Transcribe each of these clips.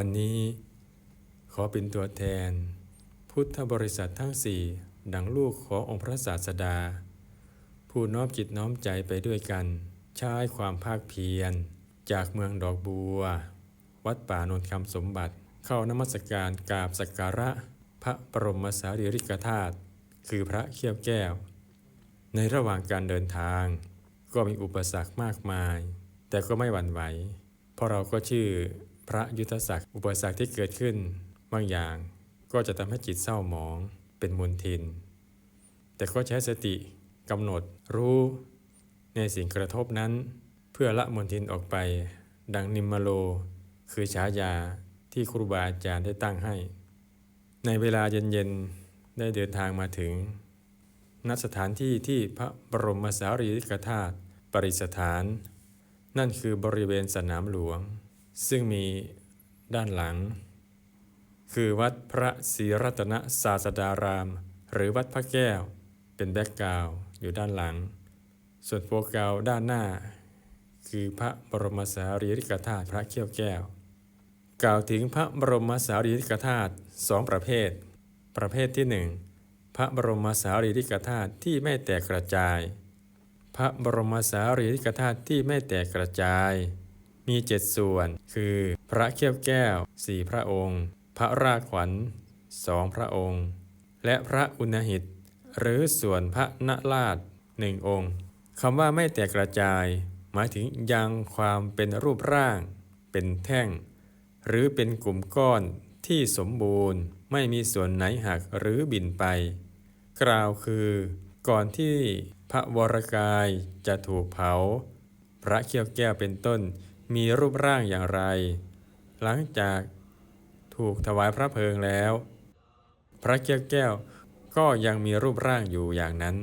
วันนี้ขอเป็นตัวแทน พุทธบริษัททั้งสี่ดังลูกขององค์พระศาสดา ผู้น้อมจิตน้อมใจไปด้วยกัน ใช้ความภาคเพียร จากเมืองดอกบัว วัดป่าโนนคำสมบัติ เข้านมัสการกราบสักการะ พระบรมสารีริกธาตุคือพระเขี้ยวแก้ว ในระหว่างการเดินทาง ก็มีอุปสรรคมากมาย แต่ก็ไม่หวั่นไหว เพราะเราก็ชื่อ พระยุทธศักดิ์อุปสรรคที่เกิดขึ้นบางอย่างก็จะทำให้จิตเศร้าหมองเป็นมนทิน แต่ก็ใช้สติกำหนดรู้ในสิ่งกระทบนั้น เพื่อละมนทินออกไป ดังนิมมโล คือฉายาที่ครูบาอาจารย์ได้ตั้งให้ ในเวลาเย็นๆ ได้เดินทางมาถึงณสถานที่ที่พระบรมสารีริกธาตุปริสถาน นั่นคือบริเวณสนามหลวง ซึ่งมีด้านหลัง คือวัดพระศรีรัตนศาสดาราม หรือวัดพระแก้ว เป็นแบ็กกราวอยู่ด้านหลัง ส่วนโฟกัสด้านหน้า คือพระบรมสารีริกธาตุพระเขี้ยวแก้ว กล่าวถึงพระบรมสารีริกธาตุสองประเภท ประเภทที่หนึ่งพระบรมสารีริกธาตุที่ไม่แตกกระจาย พระบรมสารีริกธาตุที่ไม่แตกกระจาย มีเจ็ดส่วน คือ พระเขี้ยวแก้วสี่พระองค์ พระราขวัญสองพระองค์ และพระอุณหิต หรือส่วนพระนราชหนึ่งองค์คำว่าไม่แตกกระจาย หมายถึงยังความเป็นรูปร่าง เป็นแท่ง หรือเป็นกลุ่มก้อนที่สมบูรณ์ไม่มีส่วนไหนหักหรือบินไป กล่าวคือ ก่อนที่พระวรกายจะถูกเผา พระเขี้ยวแก้วเป็นต้น มีรูปร่างอย่างไร หลังจากถูกถวายพระเพลิงแล้ว พระเขี้ยวแก้วก็ยังมีรูปร่างอยู่อย่างนั้น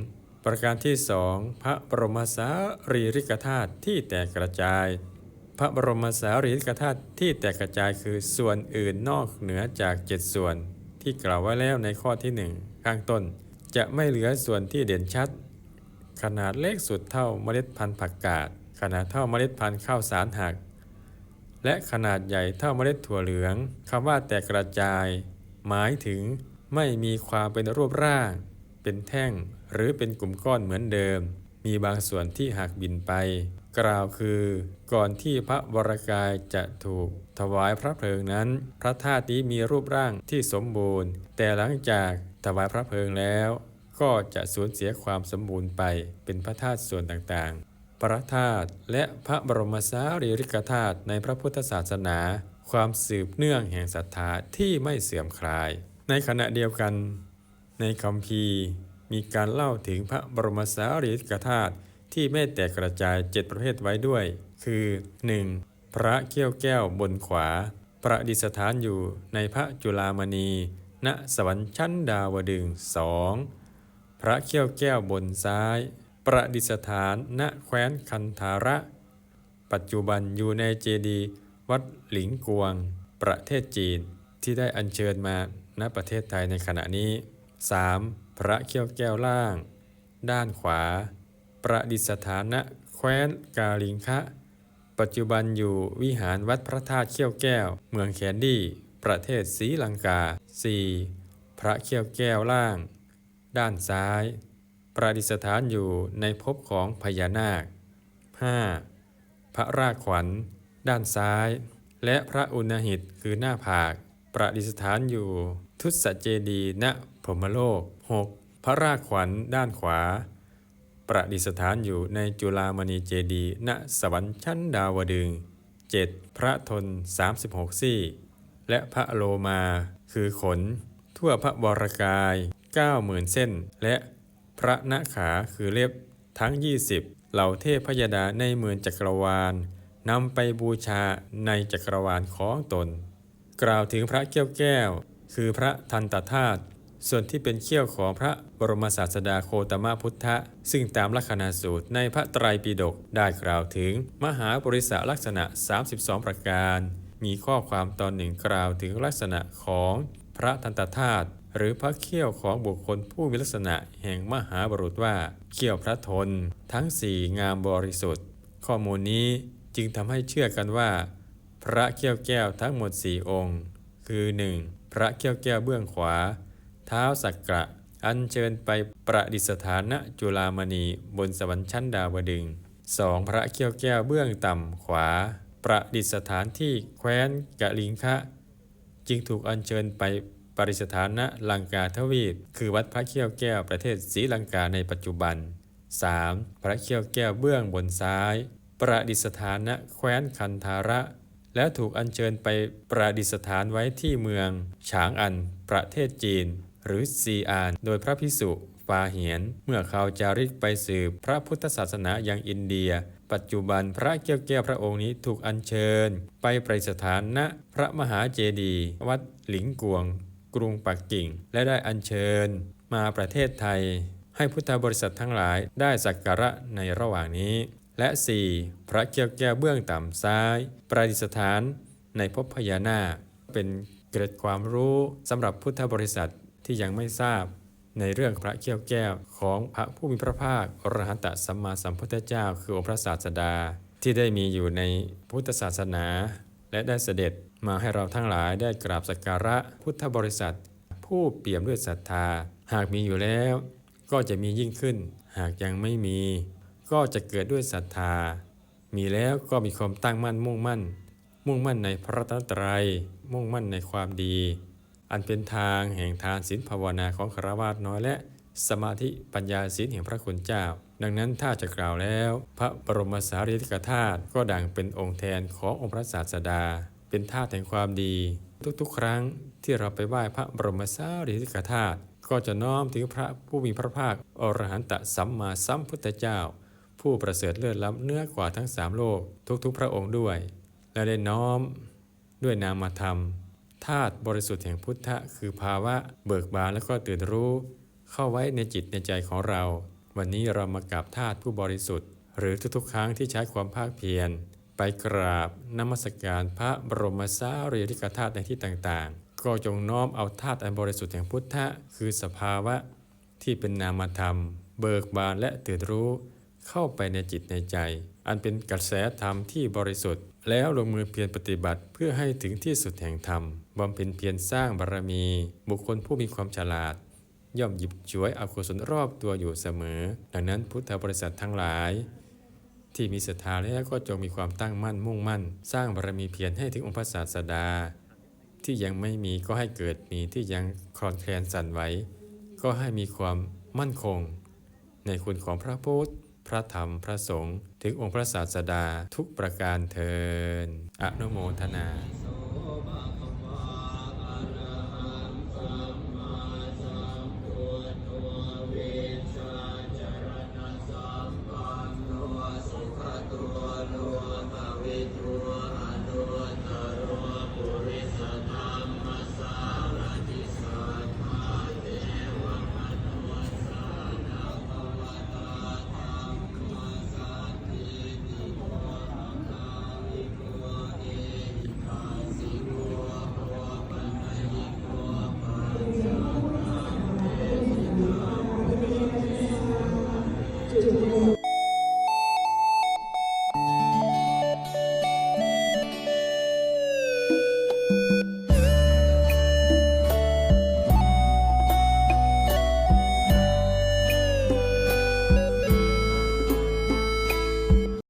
ประการที่สองพระบรมสารีริกธาตุที่แตกกระจาย พระบรมสารีริกธาตุที่แตกกระจายคือส่วนอื่นนอกเหนือจากเจ็ดส่วนที่กล่าวไว้แล้วในข้อที่หนึ่งข้างต้นจะไม่เหลือส่วนที่เด่นชัด ขนาดเล็กสุดเท่าเมล็ดพันธุ์ผักกาด ขนาดเท่าเมล็ดพันธุ์ข้าวสารหัก และขนาดใหญ่เท่าเมล็ดถั่วเหลืองคำว่าแตกกระจาย หมายถึงไม่มีความเป็นรูปร่าง เป็นแท่ง หรือเป็นกลุ่มก้อนเหมือนเดิม มีบางส่วนที่หักบินไป กล่าวคือ ก่อนที่พระวรกายจะถูก ถวายพระเพลิงนั้น พระธาตุนี้มีรูปร่างที่สมบูรณ์ แต่หลังจากถวายพระเพลิงแล้ว ก็จะสูญเสียความสมบูรณ์ไปเป็นพระธาตุส่วนต่างๆ ระธาตุและพระบรมสารีริกธาตุในพระพุทธศาสนา ความสืบเนื่องแห่งศรัทธาที่ไม่เสื่อมคลาย ในขณะเดียวกัน ในคำพีมีการเล่าถึงพระบรมสารีริกธาตุที่ไม่แตกกระจายเจ็ดประเภทไว้ด้วย คือ 1. พระเขี้ยวแก้วบนขวา ประดิษฐานอยู่ในพระจุลามณี ณสวรรค์ชั้นดาวดึงสองพระเขี้ยวแก้วบนซ้าย ประดิษฐานณแคว้นคันธาระ ปัจจุบันอยู่ในเจดีย์วัดหลิงกวง ประเทศจีนที่ได้อัญเชิญมาณประเทศไทยในขณะนี้ 3. พระเขี้ยวแก้วล่าง ด้านขวา ประดิษฐานณแคว้นกาลิงคะ ปัจจุบันอยู่วิหารวัดพระธาตุเขี้ยวแก้ว เมืองแคนดี้ ประเทศศรีลังกา 4. พระเขี้ยวแก้วล่าง ด้านซ้าย ประดิษฐานอยู่ในภพของพญานาค 5. พระรากขวัญ ด้านซ้าย และพระอุณหิตคือหน้าผาก ประดิษฐานอยู่ ทุสเจดีณพรหมโลก 6. พระรากขวัญด้านขวา ประดิษฐานอยู่ในจุฬามณีเจดีณสวรรค์ชั้นดาวดึง 7. พระทน 36 ซี่ และพระโลมาคือขน ทั่วพระวรกาย 90,000 เส้น และ พระนขาคือเล็บทั้ง 20 เหล่าเทพพยดาในเมืองจักรวาลนำไปบูชาในจักรวาลของตน กล่าวถึงพระเกี้ยวแก้ว คือพระทันตธาตุส่วนที่เป็นเขี้ยวของพระบรมศาสดาโคตมพุทธะ ซึ่งตามลักษณะสูตรในพระไตรปิฎกได้กล่าวถึงมหาบริษัลักษณะ 32 ประการ มีข้อความตอนหนึ่งกล่าวถึงลักษณะของพระทันตธาตุ หรือพระเขี้ยวของบุคคลผู้มีลักษณะแห่งมหาบุรุษว่าเขี้ยวพระทน ทั้งสี่งามบริสุทธิ์ ข้อมูลนี้จึงทำให้เชื่อกันว่า พระเขี้ยวแก้วทั้งหมดสี่องค์ คือ 1. พระเขี้ยวแก้วเบื้องขวา เท้าสักกระอัญเชิญไปประดิษฐานณจุลามณีบนสวรรค์ชั้นดาวดึงส์ 2. พระเขี้ยวแก้วเบื้องต่ำขวา ประดิษฐานที่แคว้นกะลิงคะ จึงถูกอัญเชิญไป ปริสถานณลังกาทวีป คือวัดพระเขี้ยวแก้วประเทศศรีลังกาในปัจจุบัน 3. พระเขี้ยวแก้วเบื้องบนซ้าย ประดิษฐานณแคว้นคันธาระ และถูกอัญเชิญไปประดิษฐานไว้ที่เมือง ฉางอัน ประเทศจีน หรือซีอาน โดยพระพิสุฟาเหียน เมื่อเขาจาริกไปสืบพระพุทธศาสนายังอินเดีย ปัจจุบันพระเกี้ยวแก้วพระองค์นี้ถูกอัญเชิญ ไปประดิษฐานณพระมหาเจดีย์วัดหลิงกวง กรุงปักกิ่ง และได้อัญเชิญ มาประเทศไทย ให้พุทธบริษัททั้งหลายได้สักการะในระหว่างนี้ และ 4. พระเกี้ยวแก้วเบื้องต่ำซ้าย ประดิษฐานในภพพญานาคเป็นเกร็ดความรู้สำหรับพุทธบริษัทที่ยังไม่ทราบ ในเรื่องพระเขี้ยวแก้วของพระผู้มีพระภาคอรหันตสัมมาสัมพุทธเจ้าคือองค์พระศาสดาที่ได้มีอยู่ในพุทธศาสนา และได้เสด็จ มาให้เราทั้งหลายได้กราบสักการะพุทธบริษัท ผู้เปี่ยมด้วยศรัทธา หากมีอยู่แล้ว ก็จะมียิ่งขึ้น หากยังไม่มี ก็จะเกิดด้วยศรัทธา มีแล้วก็มีความตั้งมั่นมุ่งมั่น มุ่งมั่นในพระรัตนตรัย มุ่งมั่นในความดี อันเป็นทางแห่งทานศีลภาวนาของคาวาสน้อยและสมาธิปัญญาศีลแห่งพระคุณเจ้า ดังนั้นถ้าจะกล่าวแล้ว พระบรมสารีริกธาตุก็ดังเป็นองค์แทนขององค์พระศาสดา เป็นธาตุแห่งความดี ทุกๆ ครั้งที่เราไปไหว้พระบรมสารีริกธาตุก็จะน้อมถึงพระผู้มีพระภาคอรหันตสัมมาสัมพุทธเจ้า ผู้ประเสริฐเลิศล้ำเนื้อกว่าทั้งสามโลก ทุกๆ พระองค์ด้วย และได้น้อม ด้วยนามธรรมธาตุบริสุทธิ์แห่งพุทธะคือภาวะเบิกบานและก็ตื่นรู้ เข้าไว้ในจิตในใจของเรา วันนี้เรามากราบธาตุผู้บริสุทธิ์ หรือทุกๆ ครั้งที่ใช้ความภาคเพียร ไปกราบนมัสการพระบรมสารีริกธาตุในที่ต่างๆ ก็จงน้อมเอาธาตุอันบริสุทธิ์แห่งพุทธะ คือสภาวะที่เป็นนามธรรม เบิกบานและตื่นรู้ เข้าไปในจิตในใจ อันเป็นกระแสธรรมที่บริสุทธิ์ แล้วลงมือเพียรปฏิบัติเพื่อให้ถึงที่สุดแห่งธรรมบำเพ็ญเพียรสร้างบารมี บุคคลผู้มีความฉลาด ย่อมหยิบฉวยอกุศลรอบตัวอยู่เสมอ ดังนั้นพุทธบริษัททั้งหลาย ที่มีศรัทธาแล้วก็จงมีความตั้งมั่นมุ่งมั่น สร้างบารมีเพียรให้ถึงองค์พระศาสดา ที่ยังไม่มีก็ให้เกิดมีที่ยังคลอนแคลนสั่นไหวก็ให้มีความมั่นคง ในคุณของพระพุทธพระธรรมพระสงฆ์ถึงองค์พระศาสดาทุกประการเทินอนุโมทนา